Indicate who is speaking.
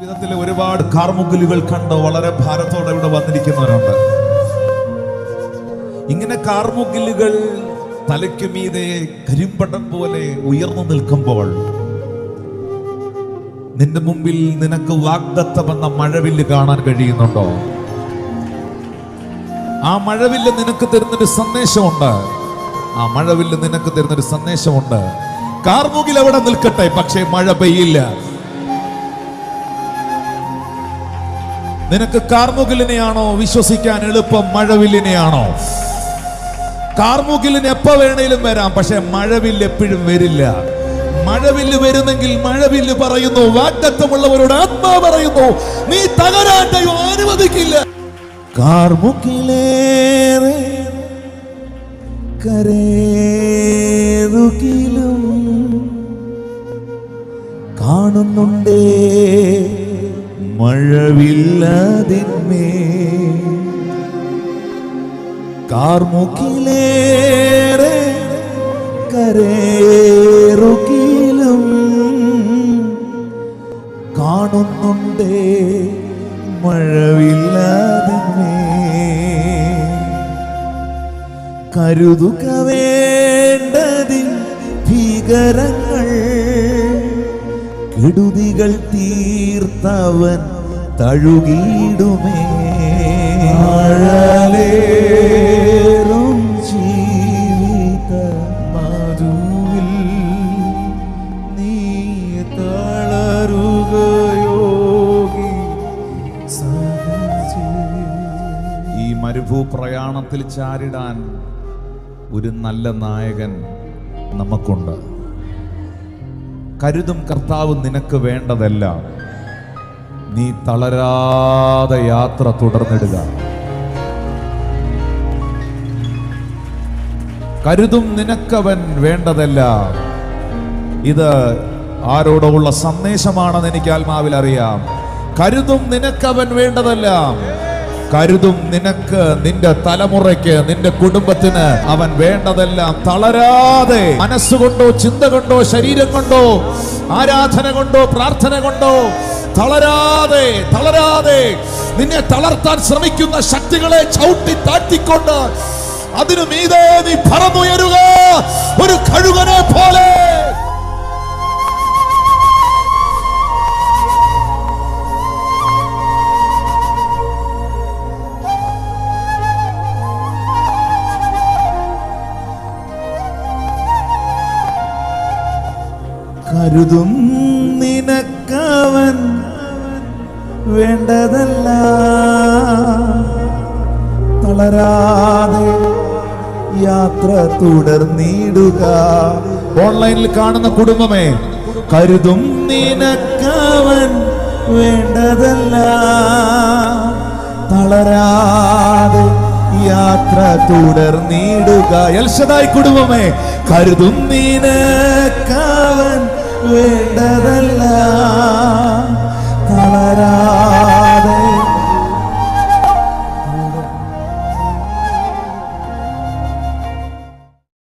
Speaker 1: ജീവിതത്തിൽ ഒരുപാട് കാർമുകിലുകൾ കണ്ട് വളരെ ഭാരത്തോടെ ഇവിടെ വന്നിരിക്കുന്നവരുണ്ട്. ഇങ്ങനെ കാർമുകിലുകൾ തലയ്ക്ക് മീതെ കരിമ്പടം പോലെ ഉയർന്നു നിൽക്കുമ്പോൾ നിന്റെ മുമ്പിൽ നിനക്ക് വാഗ്ദത്തമെന്ന മഴവില്ല് കാണാൻ കഴിയുന്നുണ്ടോ? ആ മഴവില്ല് നിനക്ക് തരുന്നൊരു സന്ദേശമുണ്ട്. ആ മഴവില്ല് നിനക്ക് തരുന്നൊരു സന്ദേശമുണ്ട്. കാർമുകിൽ അവിടെ നിൽക്കട്ടെ പക്ഷേ മഴ പെയ്യില്ല. നിനക്ക് കാർമുകിലിനെയാണോ വിശ്വസിക്കാൻ എളുപ്പം? മഴവില്ലിനെയാണോ? കാർമുകിലിന് എപ്പോ വേണേലും വരാം പക്ഷെ മഴവില്ല് എപ്പോഴും വരില്ല. മഴവില്ല് വരുന്നെങ്കിൽ മഴവില്ല് പറയുന്നു വാഗ്ദത്തമുള്ളവരോട് ആത്മാ പറയുന്നു നീ തകരാൻ ദൈവം അനുവദിക്കില്ല കാർമുകിലേറെ കാണുന്നുണ്ടേ. മഴവില്ലതിന്മേ. കാർമുക്കിലേറെ കരേറുകിലും കാണുന്നുണ്ടേ മഴവില്ലതിന്മേ. കരുതുക വേണ്ടതിൽ ഭീകരങ്ങൾ കെടുതികൾ തീർത്തവൻ തഴുകിയിടുമേ. ആഴലേറും ഈ മരുഭൂ പ്രയാണത്തിൽ ചാരിടാൻ ഒരു നല്ല നായകൻ നമുക്കുണ്ട്. കരുതും കർത്താവ് നിനക്ക് വേണ്ടതെല്ലാം. നീ തളരാതെ യാത്ര തുടർന്നിടുക. കരുതും നിനക്കവൻ വേണ്ടതെല്ലാം. ഇത് ആരോടുള്ള സന്ദേശമാണെന്ന് എനിക്ക് ആത്മാവിൽ അറിയാം. കരുതും നിനക്കവൻ വേണ്ടതെല്ലാം. കരുതും നിനക്ക് നിന്റെ തലമുറയ്ക്ക് നിന്റെ കുടുംബത്തിന്. അവൻ വേണ്ടതെല്ലാം തളരാതെ മനസ്സുകൊണ്ടോ ചിന്ത കൊണ്ടോ ശരീരം കൊണ്ടോ ആരാധന കൊണ്ടോ പ്രാർത്ഥന കൊണ്ടോ തളരാതെ തളരാതെ നിന്നെ തളർത്താൻ ശ്രമിക്കുന്ന ശക്തികളെ ചവിട്ടി താഴ്ത്തിക്കൊണ്ട് അതിനു മീതെ നീ പറന്നുയരുക. ഒരു കഴുകനെ പോലെ കരുതും നിനക്കവൻ വേണ്ടതല്ല. തളരാതെ യാത്ര തുടർന്നിടുക ഓൺലൈനിൽ കാണുന്ന കുടുംബമേ കരുതും നിനക്കവൻ വേണ്ടതല്ല. തളരാതെ യാത്ര തുടർന്നിടുക എൽഷദായി കുടുംബമേ കരുതും നിനക്കവൻ വേണ്ടതല്ല തളരാ